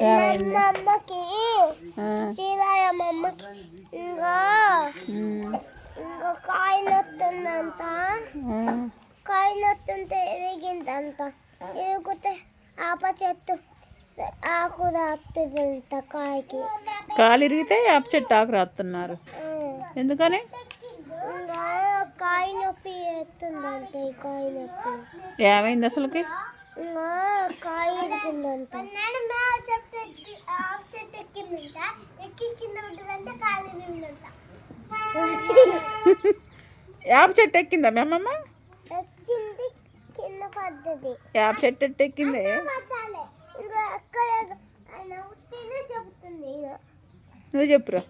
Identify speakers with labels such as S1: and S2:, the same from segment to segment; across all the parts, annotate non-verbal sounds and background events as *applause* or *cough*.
S1: అమ్మకి ఇంకా. కాయ నొత్తుందంట కాయ నొత్తుంటే ఎరిగిందంట. ఎరిగితే ఆప చెట్టు. ఆకు రాస్తుందంట కాయకి.
S2: కాలు ఇరిగితే వేప చెట్టు ఆకు రాస్తున్నారు ఎందుకని?
S1: కాయ నొప్పి ఎత్తుందంట ఈ కాయ నొప్పి
S2: ఏమైంది అసలుకి?
S1: కాయ చెట్టు చెట్టు ఎక్కిందంట. ఎక్కి కింద ఉంటుందంట కాలు ఎరిగిందంట
S2: వేప *laughs* చెట్టు ఎక్కిందా మీ అమ్మమ్మ?
S1: వచ్చింది కింద పడ్డది.
S2: వేప చెట్టు ఎట్టు ఎక్కింది. నువ్వు చెప్పురా.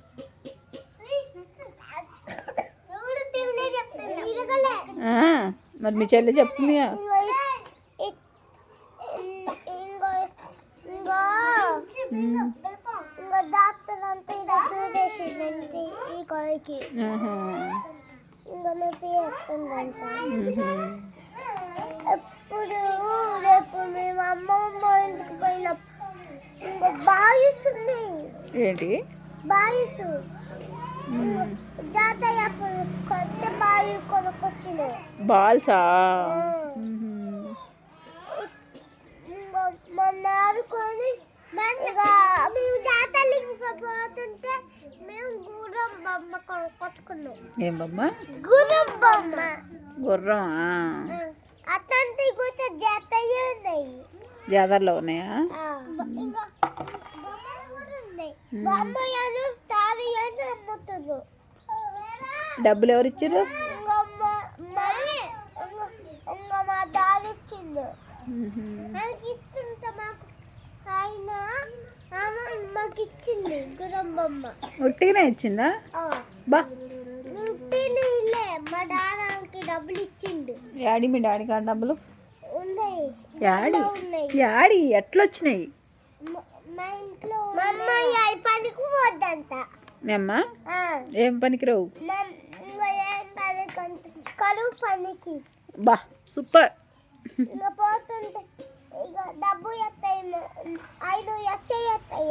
S2: మరి మీ చెల్లి చెప్తుందిగా
S1: ఇంకో ఇ- ఇ- ఇంకో ఇంకో ఇంకో డాక్టర్ అంతా ఇది చూసేసిందంటే ఈ కాయకి. ఇంకా నొప్పి చెప్తుందంట. ఎప్పుడు రేపు మేము అమ్మమ్మ ఇంటికి పోయినప్పుడు ఇంకా బాగిస్తుంది
S2: ఏంటి
S1: బాయిసు జాతర అప్పుడు కొత్త బావి కొనుక్కొచ్చినాయి
S2: బాల్సా
S1: ఆ.
S2: ఉహుం.
S1: ఇంకా మొన్న ఆడుకొని ఇక మేము జాతరకి పోతుంటే మేము గుర్రం బొమ్మ కొనుక్కొచ్చుకున్నాం
S2: ఏం బొమ్మ?
S1: గుర్రం బొమ్మ.
S2: గుర్రం
S1: అట్లాంటి కూడా జాతరలు ఉన్నాయి.
S2: జాతరలో ఉన్నాయా? డబ్బులు ఎవరు ఇచ్చారు
S1: మా- దారి ఇస్తుంటే మాకు ఆయన మాకు ఇచ్చింది
S2: ఉట్టిగానే ఇచ్చిందా. బా.
S1: ఇల్లే. మా డబ్బులు ఇచ్చిండు.
S2: యాడి మీ డాడీ కాడ డబ్బులు?
S1: ఉన్నాయి.
S2: యాడి? యాడి? ఎట్లొచ్చినాయి?
S1: మా- మా ఇంట్లో పనికి పోద్దంట.
S2: అమ్మ. ఏం పనికి రావు?
S1: పనికి అంట కరువు పనికి
S2: బా సూపర్.
S1: పోతుంటే డబ్బు ఐదు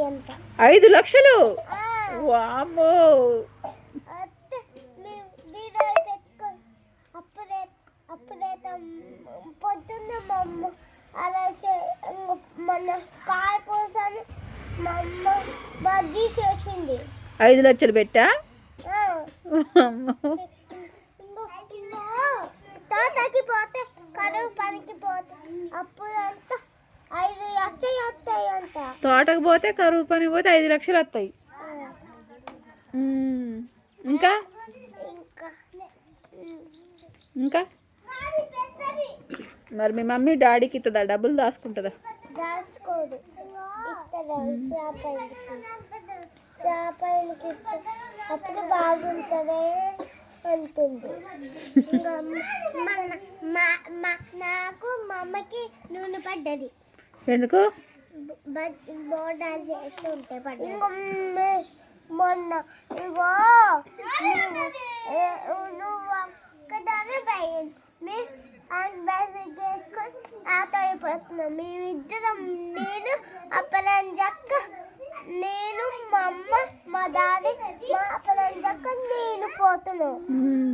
S1: అంట.
S2: ఐదు లక్షలు. వామ్మో.
S1: పొద్దున్న మా అమ్మ అలా మన కార్ పోసాని మా అమ్మ బజ్జీ చేసింది.
S2: ఐదు లక్షలు పెట్టా?
S1: తోటకి పోతే కరువు పనికి పోతే అప్పుడు అంతా ఐదు వచ్చాయి వస్తాయి అంట.
S2: తోటకు పోతే కరువు పని పోతే ఐదు లక్షలు వస్తాయి. ఇంకా?
S1: ఇంకా.
S2: మరి మీ మమ్మీ డాడీకి ఇస్తుందా డబ్బులు దాచుకుంటుందా?
S1: ఆయనకి అప్పుడు బాగుంటుంది. అంటుంది నాకు మా అమ్మకి నూనె పడ్డది.
S2: ఎందుకు?
S1: బోర్డర్ చేస్తుంటే పడ్డది. మొన్న ఇగో నువ్వు ఒక్కదానే పోయింది మీ వేసుకొని నాతో అయిపోతున్నాం. మేమిద్దరం నేను అప్పలంజక్క నేను మా అమ్మ మా డాడీ మా అప్పలంజక్క నేను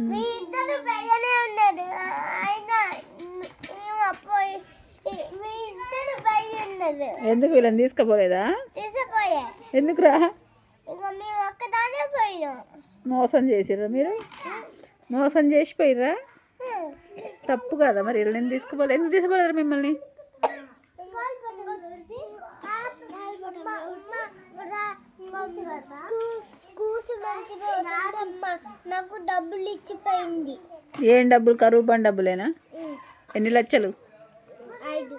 S1: మీ ఇద్దరు పైగానే ఉన్నారు ఆయన మేము పోయి మీ ఇద్దరు పై ఉన్నారు
S2: ఎందుకు వీళ్ళని తీసుకుపోలేదా
S1: తీసిపోయా
S2: ఎందుకురా
S1: ఇంకా మేము ఒక్కదానే పోయినాం
S2: మోసం చేసిర్రా మీరు మోసం చేసిపోయిర్రా తప్పు కదా మరి వీళ్ళని తీసుకుపోలే ఎందుకు తీసుకుపోలేరు మిమ్మల్ని
S1: కూసు మంచిగా నాకు డబ్బులు ఇచ్చిపోయింది.
S2: ఏం డబ్బులు? కరువు పని డబ్బులేనా? ఎన్ని లక్షలు?
S1: ఐదు.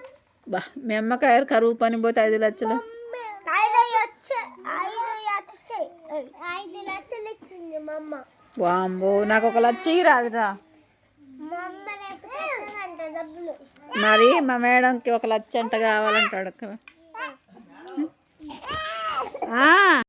S2: బా మీ అమ్మకాయ కరువు పని పోతే ఐదు లక్షలు. వాంబో నాకు ఒక లక్ష రాదురా. మరి మా మేడంకి ఒక లక్ష అంట కావాలంటాడు. అక్కడ.